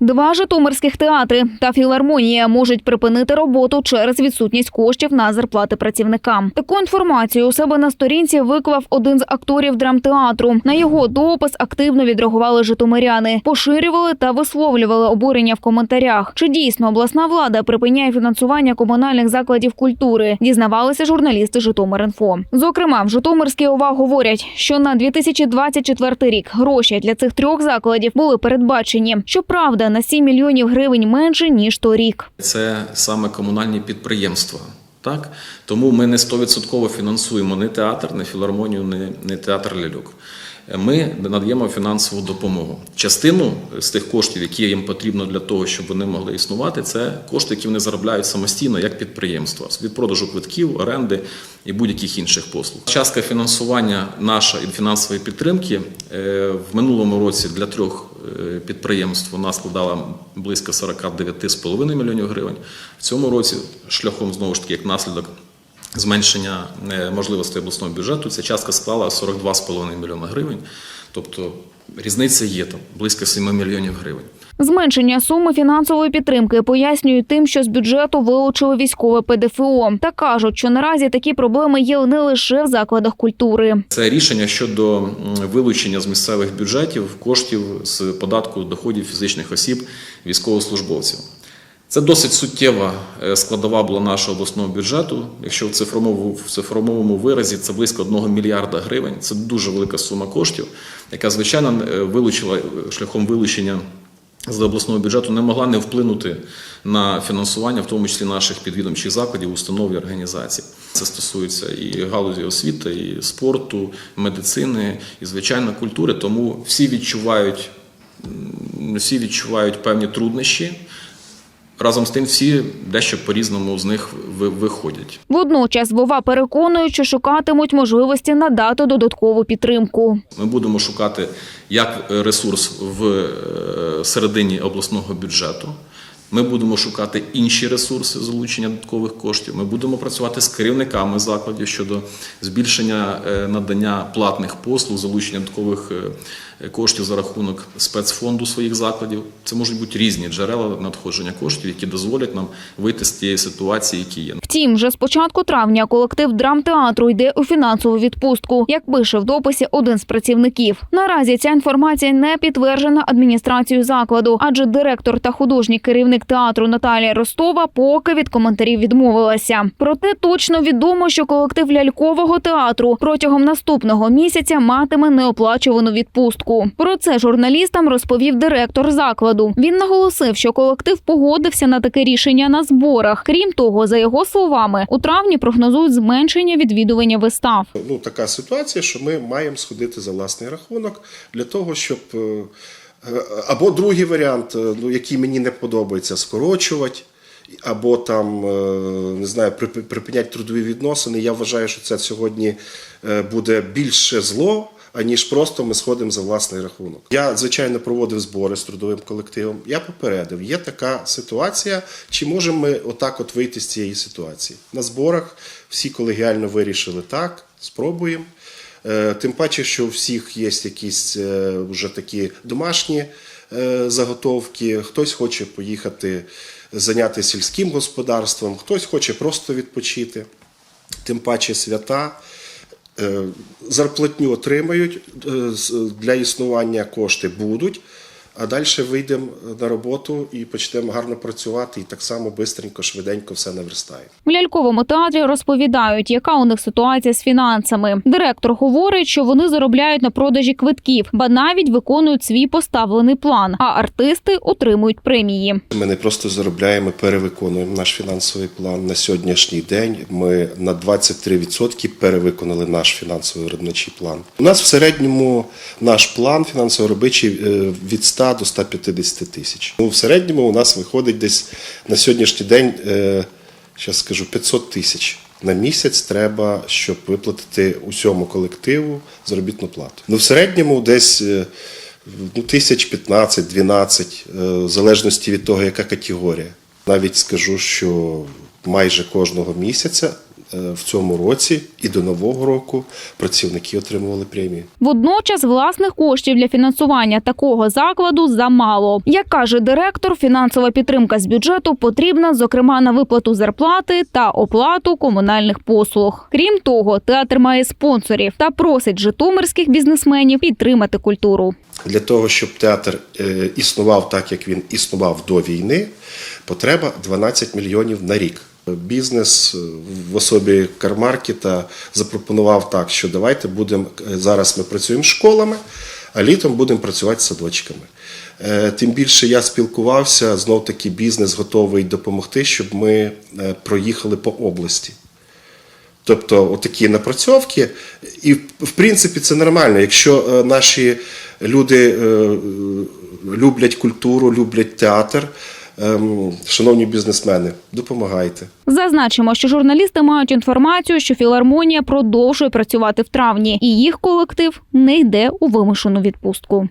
Два житомирських театри та філармонія можуть припинити роботу через відсутність коштів на зарплати працівникам. Таку інформацію у себе на сторінці виклав один з акторів драмтеатру. На його допис активно відреагували житомиряни, поширювали та висловлювали обурення в коментарях. Чи дійсно обласна влада припиняє фінансування комунальних закладів культури? Дізнавалися журналісти Житомир.Інфо. Зокрема, в Житомирській ОВА говорять, що на 2024 рік гроші для цих трьох закладів були передбачені. Щоправда, на 7 мільйонів гривень менше ніж торік. Це саме комунальні підприємства. Так? Тому ми не 100% фінансуємо ні театр, ні філармонію, ні, ні театр ляльок. Ми надаємо фінансову допомогу. Частину з тих коштів, які їм потрібно для того, щоб вони могли існувати, це кошти, які вони заробляють самостійно як підприємства від продажу квитків, оренди і будь-яких інших послуг. Частка фінансування наша і фінансової підтримки е, в минулому році для трьох підприємств вона складала близько 49,5 мільйонів гривень. В цьому році шляхом знову ж таки як наслідок зменшення е, можливостей обласного бюджету ця частка склала 42,5 мільйона гривень. Тобто різниця є там близько 7 мільйонів гривень. Зменшення суми фінансової підтримки пояснюють тим, що з бюджету вилучили військове ПДФО. Та кажуть, що наразі такі проблеми є не лише в закладах культури. Це рішення щодо вилучення з місцевих бюджетів коштів з податку доходів фізичних осіб військовослужбовців. Це досить суттєва е, складова була нашого обласного бюджету. Якщо в цифровому, в цифровому виразі це близько 1 мільярда гривень. Це дуже велика сума коштів, яка звичайно е, вилучила е, шляхом вилучення з обласного бюджету не могла не вплинути на фінансування, в тому числі наших підвідомчих закладів, установ і організацій. Це стосується і галузі освіти, і спорту, медицини, і звичайно культури. Тому всі відчувають, всі відчувають певні труднощі. Разом з тим, всі дещо по-різному з них ви- виходять. Водночас Вова переконує, що шукатимуть можливості надати додаткову підтримку. Ми будемо шукати як ресурс в е, середині обласного бюджету. Ми будемо шукати інші ресурси залучення додаткових коштів. Ми будемо працювати з керівниками закладів щодо збільшення е, надання платних послуг, залучення додаткових е, коштів за рахунок спецфонду своїх закладів. Це можуть бути різні джерела надходження коштів, які дозволять нам вийти з тієї ситуації, які є. Втім, вже з початку травня колектив драмтеатру йде у фінансову відпустку, як пише в дописі один з працівників. Наразі ця інформація не підтверджена адміністрацією закладу, адже директор та художній керівник театру Наталія Ростова поки від коментарів відмовилася. Проте точно відомо, що колектив лялькового театру протягом наступного місяця матиме неоплачувану відпустку. Про це журналістам розповів директор закладу. Він наголосив, що колектив погодився на таке рішення на зборах. Крім того, за його словами, у травні прогнозують зменшення відвідування вистав. Ну, така ситуація, що ми маємо сходити за власний рахунок для того, щоб. Е, Або другий варіант, е, ну, який мені не подобається, скорочувати, або там, е, не знаю, припиняти трудові відносини. Я вважаю, що це сьогодні буде більше зло, аніж просто ми сходимо за власний рахунок. Я, звичайно, проводив збори з трудовим колективом. Я попередив, є така ситуація, чи можемо ми отак от вийти з цієї ситуації? На зборах всі колегіально вирішили так, спробуємо. Е, Тим паче, що у всіх є якісь е, вже такі домашні е, заготовки. Хтось хоче поїхати зайнятися сільським господарством, хтось хоче просто відпочити. Тим паче свята. Зарплатню отримають, для існування кошти будуть, а далі вийдемо на роботу і почнемо гарно працювати, і так само швидко, швиденько все наверстає. В ляльковому театрі розповідають, яка у них ситуація з фінансами. Директор говорить, що вони заробляють на продажі квитків, ба навіть виконують свій поставлений план. А артисти отримують премії. Ми не просто заробляємо, ми перевиконуємо наш фінансовий план на сьогоднішній день. Ми на 23% перевиконали наш фінансовий виробничий план. У нас в середньому наш план фінансово-робочий е, від 100 до 150 тисяч. Ну, в середньому у нас виходить десь на сьогоднішній день, е, зараз скажу, 500 тисяч. На місяць треба, щоб виплатити усьому колективу заробітну плату. Ну, в середньому десь е, ну, тисяч 15-12, е, в залежності від того, яка категорія. Навіть скажу, що майже кожного місяця е, в цьому році і до нового року працівники отримували премії. Водночас власних коштів для фінансування такого закладу замало. Як каже директор, фінансова підтримка з бюджету потрібна, зокрема, на виплату зарплати та оплату комунальних послуг. Крім того, театр має спонсорів та просить житомирських бізнесменів підтримати культуру. Для того, щоб театр е, існував так, як він існував до війни, потреба 12 мільйонів на рік. Бізнес е, в особі кармаркета запропонував так, що давайте будемо е, зараз ми працюємо з школами, а літом будемо працювати з садочками. Е, Тим більше я спілкувався, знов таки бізнес готовий допомогти, щоб ми проїхали по області. Тобто отакі напрацьовки, і в принципі це нормально. Якщо наші люди люблять культуру, люблять театр, шановні бізнесмени, допомагайте. Зазначимо, що журналісти мають інформацію, що філармонія продовжує працювати в травні, і їх колектив не йде у вимушену відпустку.